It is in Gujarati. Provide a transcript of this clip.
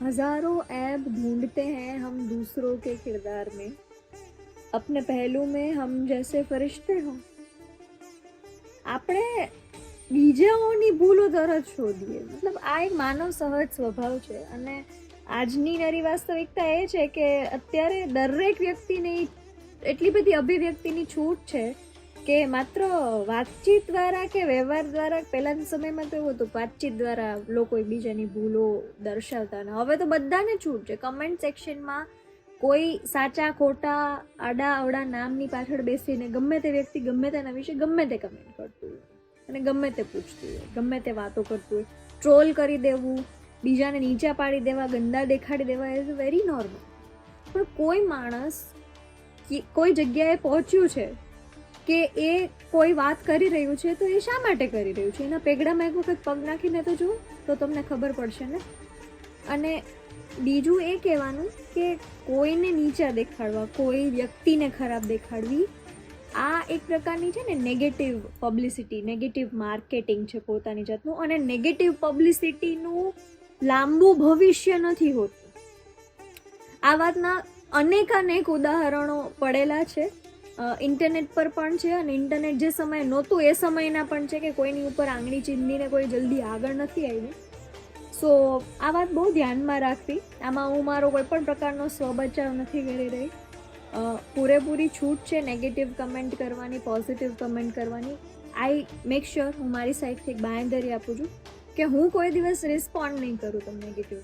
हजारों ऐब ढूंढते हैं हम दूसरों के किरदार में अपने पहलू में हम जैसे फरिश्ते हो આપણે બીજાઓની ભૂલો તરત શોધીએ મતલબ આ એક માનવ સહજ સ્વભાવ છે અને આજની નરી વાસ્તવિકતા એ છે કે અત્યારે દરેક વ્યક્તિને એટલી બધી અભિવ્યક્તિની છૂટ છે કે માત્ર વાતચીત દ્વારા કે વ્યવહાર દ્વારા? પહેલાના સમયમાં તો એવું હતું, વાતચીત દ્વારા લોકો એકબીજાની ભૂલો દર્શાવતા અને હવે તો બધાને છૂટ છે. કમેન્ટ સેક્શનમાં કોઈ સાચા, ખોટા આડા અવડા નામની પાછળ બેસીને ગમે તે વ્યક્તિ ગમે તેના વિશે ગમે તે કમેન્ટ કરતું હોય અને ગમે તે પૂછતું હોય, ગમે તે વાતો કરતું હોય. ટ્રોલ કરી દેવું, બીજાને નીચા પાડી દેવા, ગંદા દેખાડી દેવા ઇઝ વેરી નોર્મલ પણ કોઈ માણસ કોઈ જગ્યાએ પહોંચ્યું છે કે એ કોઈ વાત કરી રહ્યું છે તો એ શા માટે કરી રહ્યું છે? એના પેગડામાં એક વખત પગ નાખીને તો જુઓ, તો તમને ખબર પડશે ને? અને બીજું એ કહેવાનું કે કોઈને નીચા દેખાડવા, કોઈ વ્યક્તિને ખરાબ દેખાડવી, આ એક પ્રકારની છે ને નેગેટિવ પબ્લિસિટી નેગેટિવ માર્કેટિંગ છે પોતાની જાતનું, અને નેગેટિવ પબ્લિસિટીનું લાંબુ ભવિષ્ય નથી હોતું. આ વાતના અનેક ઉદાહરણો પડેલા છે. ઇન્ટરનેટ પર પણ છે અને ઇન્ટરનેટ જે સમયે નહોતું એ સમયના પણ છે કે કોઈની ઉપર આંગળી ચીંધીને કોઈ જલ્દી આગળ નથી આવ્યું સો આ વાત બહુ ધ્યાનમાં રાખવી. આમાં હું મારો કોઈ પણ પ્રકારનો સ્વબચાવ નથી કરી રહી. પૂરેપૂરી છૂટ છે નેગેટિવ કમેન્ટ કરવાની પોઝિટિવ કમેન્ટ કરવાની. આઈ મેક શ્યોર હું મારી સાઈડથી એક બાંયધરી આપું છું કે હું કોઈ દિવસ રિસ્પોન્ડ નહીં કરું તમને નેગેટિવ